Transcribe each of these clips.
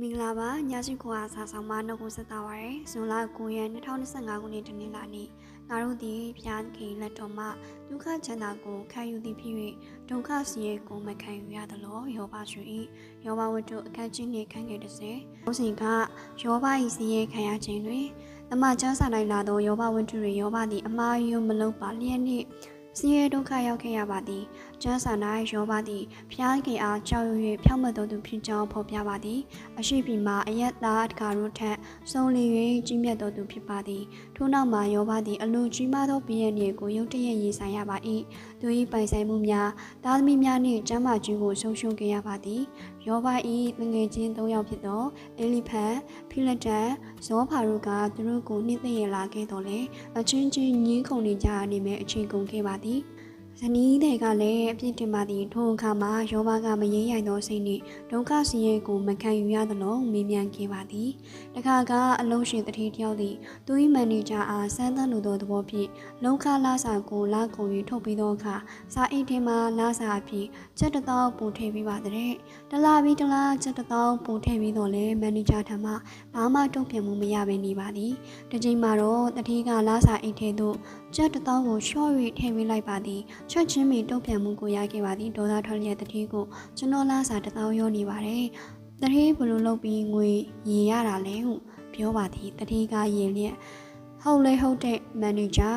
မင်္ဂလာပါညစီခွာစာဆောင်မနှုတ်ကိုဆက်တာပါရယ်ဇွန်လ9ရက်2025ခုနှစ်တနင်္လာနေ့ငါတို့သည်ဖျားခင်လက်တော်မှဒုက္ခချမ်းသာကိုခံယူသည်ဖြစ်၍ဒုက္ခစီရဲ့ကိုမခံယူရသလိုယောဘရွှေ၏ယောဘဝတ္ထုအခန်းချင်းနှင့်ခံခဲ့တဲ့စေဘုစဉ်ကယောဘ၏စီရဲ့ခံရခြင်းတွင်တမချမ်းစာနိုင်လာသောယောဘဝတ္ထုတွင်ယောဘသည်အမားယုံမလုံးပါလျက်နှင့် ဆင်းရဲဒုက္ခရောက်ခဲ့ရပါသည်ကျမ်းစာ၌ယောဘသည်ဖျားခင်အားကြောက်ရွံ့၍ဖြောင့်မတ်တော်သူဖြစ်ကြောင်းဖော်ပြပါသည်အရှိပြီမှာအယက်သားတကာတို့ထက်စုံလင်၍ကြီးမြတ်တော်သူဖြစ်ပါသည်ထို့နောက်မှာယောဘသည်အလွန်ကြီးမားသောပြည့်ရည်ကိုရုတ်တရက်ရေးဆိုင်ရပါ၏သူ၏ပိုင်ဆိုင်မှုများသားသမီးများနှင့်ကျမ်းမာခြင်းကိုဆုံးရှုံးခဲ့ရပါသည်ယောဘ၏ငငယ်ချင်း၃ယောက်ဖြစ်သောအလီဖန်ဖိလတန်ဇောဖာတို့ကသူတို့ကိုနှိမ့်သိရလာခဲ့တော်လဲအချင်းချင်းညင်းခုန်နေကြရနေမဲ့အချိန်ကုန်ခဲ့ပါသည်ဇနီးတွေကလည်းအပြစ်တင်ပါသည်ထိုအခါမှာယောဘကမရေရိုင်သောစိတ်နှင့်ဒုက္ခဆင်းရဲကိုမခံယူရသလိုမေးမြန်းခဲ့ပါသည်တခါကအလုံးရှင်တတိတယောက်သည်သူ၏မန်နေဂျာအားစမ်းသပ်လိုသောသဘောဖြင့်လုံခလာစာကိုလာကုန်၍ထုတ်ပြီးသောအခါစာအိတ်ထဲမှလာစာအဖြစ်ချက်တစ်သောပုံထည့်ပြီးပါတဲ့တလားပြီးတလားချက်တစ်သောပုံထည့်ပြီးတော့လဲမန်နေဂျာထံမှဘာမှတုံ့ပြန်မှုမရဘဲနေပါသည်ဒီချိန်မှာတော့တတိကလာစာအိတ်ထဲသို့ချက်တစ်သောကိုလျှော့၍ထည့်ပေးလိုက်ပါသည်ချက်ချင်းမီတုံ့ပြန်မှုကိုရခဲ့ပါသည်ဒေါသထွက်လျက်တတိကိုကျွန်တော်လာစာတသောရောနေပါတယ်တတိဘလို့လုပ်ပြီးငွေရေရတာလဲဟုပြောပါသည်တတိကရင်လျက်ဟုတ်လေဟုတ်တဲ့မန်နေဂျာ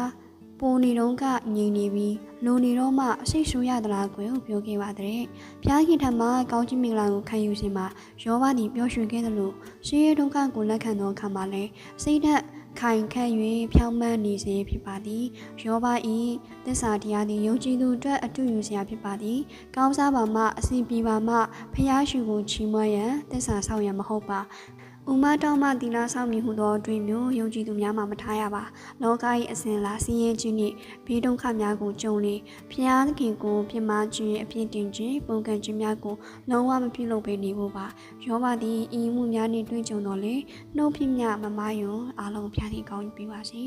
ပိုနေတော့ကငြိမ်နေပြီးလိုနေတော့မှအစိတ်ဆိုးရသလားကွယ်ဟုပြောခဲ့ပါတဲ့။ဖျားခင်ထံမှကောင်းချီးမင်္ဂလာကိုခံယူစဉ်မှာယောဘသည်ပြောရွှင်ခဲ့သလိုရှေးရဒုက္ခကိုလက်ခံသောအခါမှာလည်းစိတ်ဓာတ် ခိုင်ခန့်၍ဖြောင်းမှန်းနေစေဖြစ်ပါသည်ယောဘဤသစ္စာတရားသည်ယုံကြည်သူအတွက်အတူယူစရာဖြစ်ပါသည်ကောင်းစားပါမှအစဉ်ပြေပါမှဖျားရှုကိုချီးမွမ်းရန်သစ္စာဆောက်ရန်မဟုတ်ပါ ဥမတောင်းမှတီလာဆောင်မည်ဟုသောအတွင်မျိုးယုံကြည်သူများမှမထားရပါလောက၏အစဉ်လာစည်ရင်ခြင်းနှင့်ဘေးဒုက္ခများကိုကြုံလေဖျားသခင်ကိုပြမခြင်းအပြည့်တင်ခြင်းပုံကံခြင်းများကိုလုံးဝမပြုလုပ်ပေနေဖို့ပါယောဘသည်ဤမှုများနှင့်တွေ့ကြုံတော်လေနှုတ်ဖြစ်မြမမယုံအားလုံးဖျားသခင်ကောင်းကြီးပေးပါစေ